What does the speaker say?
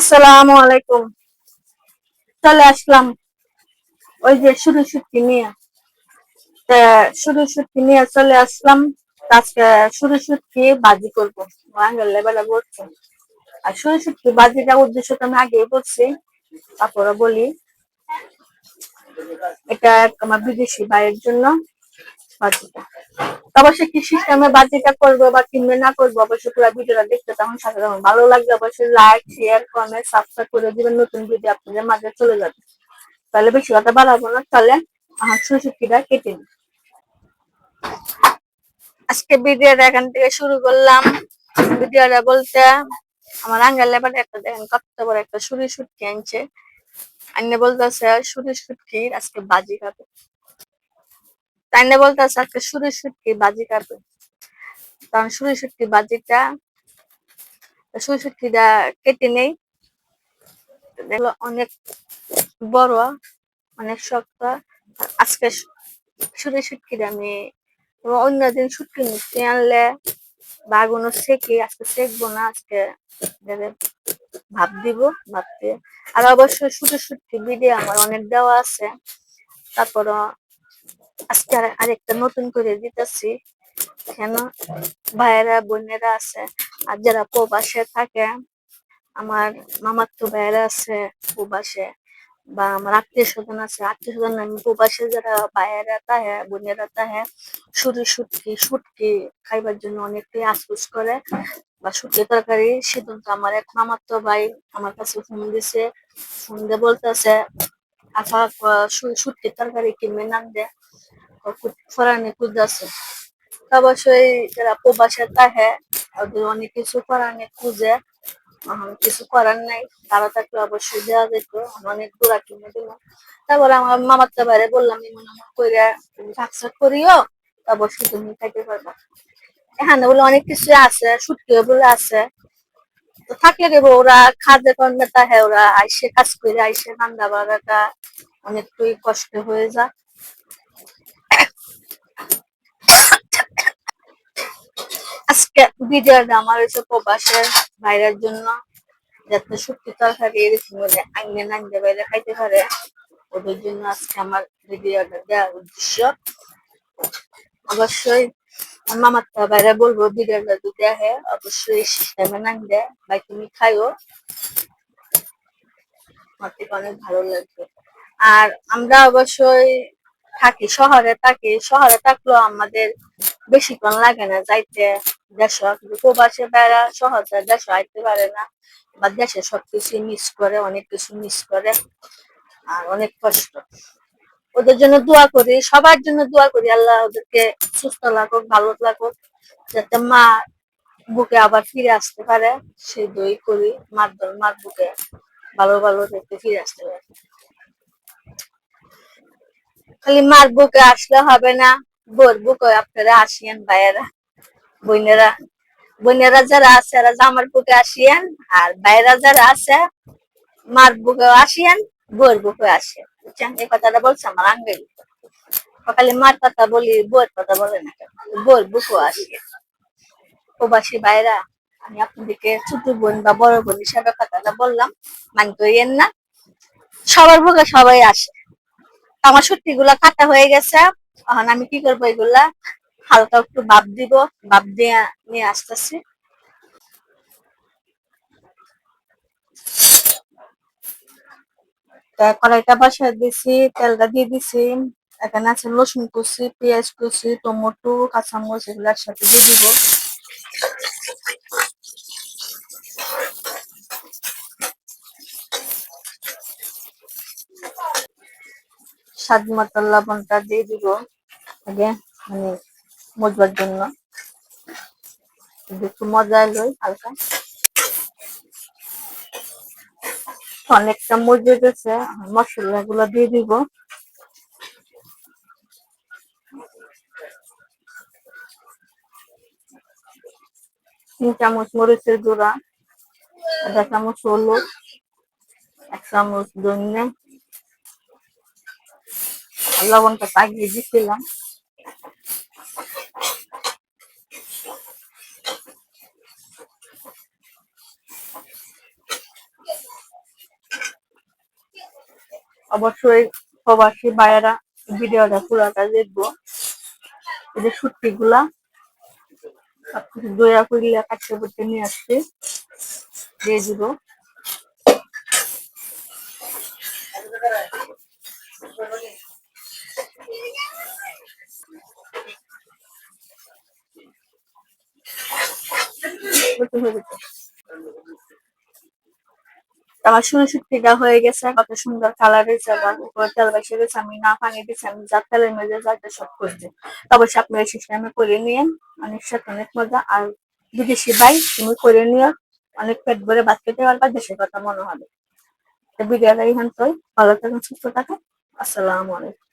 আসসালামু আলাইকুম। চলে আসলাম। ওই যে শুরু শুটকি নিয়ে। শুরু শুটকি নিয়ে চলে আসলাম। আজকে শুরু শুটকি বাজি করব। আঙ্গেল লেবেলা বলছে। আর শুরু শুটকি বাজিটা উদ্দেশ্য তো আমি আগেই বলছি। তারপরে বলি। এটা আমার বিদেশি ভাইয়ের জন্য। বাজিটা অবশ্যই কি সিস্টেমে বাজিটা করব বা কিনবে না করব, অবশ্যই পুরো ভিডিওটা দেখতে তখন সাথে ভালো লাগবে অবশ্যই লাইক শেয়ার কমেন্ট সাবস্ক্রাইব করে দিবেন, নতুন ভিডিও আপনাদের মাঝে চলে যাবে। তাহলে বেশি কথা বাড়াবো না চলে আমার সুশুকিটা কেটে নিই। আজকে ভিডিওটা এখান থেকে শুরু করলাম। ভিডিওটা বলতে, আমার আঙ্গাল লেবার একটা দেখেন, কত বড় একটা সুরি সুটকি আনছে। আন্নে বলতেছে, সুরি সুটকির আজকে বাজি খাবে। তাইনে বলতেছে আজকে সুরি সুটকি বাজি খাবে কারণ সুরি সুটকি বাজিটা সুরি সুটকিটা কেটে নেই। অনেক বড়, অনেক শক্ত। আজকে সুরি সুটকিটা আমি অন্যদিন শুটকি মিষ্টি আনলে বা কোনো সেকি আজকে সেকবো না, আজকে ভাব দিব ভাবতে আর অবশ্যই শুটকি ভিডিও আমার অনেক দেওয়া আছে। তারপর আজকে আরেকটা নতুন করে দিতেছি। কেন? ভাইয়েরা, বোনেরা আছে। আর যারা প্রবাসে থাকে, আমার মামাতো ভাইয়েরা আছে প্রবাসে বা আমার আত্মীয় স্বজন আছে। আত্মীয় স্বজন আমি প্রবাসে যারা ভাইয়েরা তাহে বোনেরা তাহে শুধু শুটকি শুটকি খাইবার জন্য অনেকটাই আফসোস করে বা শুটকি তরকারি সিদ্ধান্ত আমার এক মামাতো ভাই আমার কাছে ফোন দিছে। ফোন দিয়ে বলতেছে, আফা শুটকি তরকারি কিনবে নাম দে ফরানি খুঁজতেছে অবশ্যই যারা প্রবাসে তাহে ওদের অনেক কিছু ফরানি খুঁজে। কিছু করার নাই, তারা থাকলে অবশ্যই দেওয়া যেত অনেক দূরা কিনে দিল তারপরে আমার মামার তো বাইরে বললাম এমন এমন করে সাকসাক করিও অবশ্যই তুমি থাকতে পারবা। এখানে বলে অনেক কিছু আছে সুটকিও বলে আছে। তো থাকলে দেবো, ওরা খাদ্য কর্মে তাহে ওরা আইসে কাজ করে, আইসে রান্না বাড়াটা অনেকটাই কষ্ট হয়ে যায়। আজকে ভিডিওটা আমার হচ্ছে প্রবাসের ভাইরার জন্য যাতে শুক্তি তরকারি এরকম হলে আইনে নাইনে বাইরে খাইতে পারে, ওদের জন্য আজকে আমার ভিডিওটা দেওয়ার উদ্দেশ্য। অবশ্যই মামার তা বাইরে বলব ভিডিওটা যদি দেখে অবশ্যই সিস্টেমে দেয় ভাই তুমি খাইও। আমার থেকে অনেক ভালো লাগবে। আর আমরা অবশ্যই থাকি, শহরে থাকি, শহরে থাকলেও আমাদের বেশিক্ষণ লাগে না যাইতে। দেশ প্রবাসে বেড়া সহজে দেশ আইতে পারে না। বা দেশে সবকিছু মিস করে, অনেক কিছু মিস করে, আর অনেক কষ্ট। ওদের জন্য দোয়া করি, সবার জন্য দোয়া করি, আল্লাহ ওদেরকে সুস্থ লাগুক, ভালো লাগুক, যাতে মা বুকে আবার ফিরে আসতে পারে। সেই দই করি মার দল মার বুকে ভালো ভালো দেখতে ফিরে আসতে পারে। খালি মার বুকে আসলে হবে না, বোর বুকে আপনারা আসিয়েন ভাইয়েরা। বোনেরা বোনেরা যারা আছে, এরা জামার বুকে আসিয়েন, আর বাইরা যারা আছে, মার বুকে আসিয়েন বোর বুকে আসেন বুঝছেন? এই কথাটা বলছে আমার আঙ্গেল। সকালে মার কথা বলি বোর কথা বলে না বোর বুকে আসিয়েন। প্রবাসী বাইরা আমি আপনাদেরকে ছোট বোন বা বড় বোন হিসাবে কথাটা বললাম মান করিয়েন না। সবার বুকে সবাই আসে। আমার সত্যি গুলা কাটা হয়ে গেছে। এখন আমি কি করব এগুলা? হালকা একটু বাপ দিব, বাপ দিয়ে নিয়ে আসতেছি। কড়াইটা বসায় দিছি, তেলটা দিয়ে দিছি। এখানে আছে রসুন কুচি, পেঁয়াজ কুচি, টমেটো, কাঁচামরিচ এগুলো একসাথে দিয়ে দিব। স্বাদ মতো লবণটা দিয়ে দিব। আগে মানে মজবার জন্য। একটু মজা লই হালকা। অনেকটা মজে গেছে মশলা গুলো দিয়ে দিব। তিন চামচ মরিচের গুঁড়া, আধা চামচ হলুদ, এক চামচ ধনে লবণটা পাকিয়ে দিছিলাম। অবশ্যই প্রবাসী ভাইয়েরা ভিডিওটা পুরোটা দেখব। এই যে সুটকি গুলা সবকিছু দয়া করিয়া কাটতে করতে নিয়ে আসছি। দিয়ে দিব। আমার শুনে শুটকিটা হয়ে গেছে, কত সুন্দর কালার হয়েছে আবার উপরে তেল বেশি গেছে আমি না পানি দিচ্ছি আমি যা তেলের যা যাতে সব করছি। অবশ্যই আপনারা সিস্টেমে করে নিয়েন, অনেক সাথে অনেক মজা। আর বিদেশি ভাই, তুমি করে নিও, অনেক পেট ভরে ভাত খেতে পারবা, দেশের কথা মনে হবে। তো ভিডিওটা এখান ভালো থাকুন, সুস্থ থাকুন। আসসালামু আলাইকুম।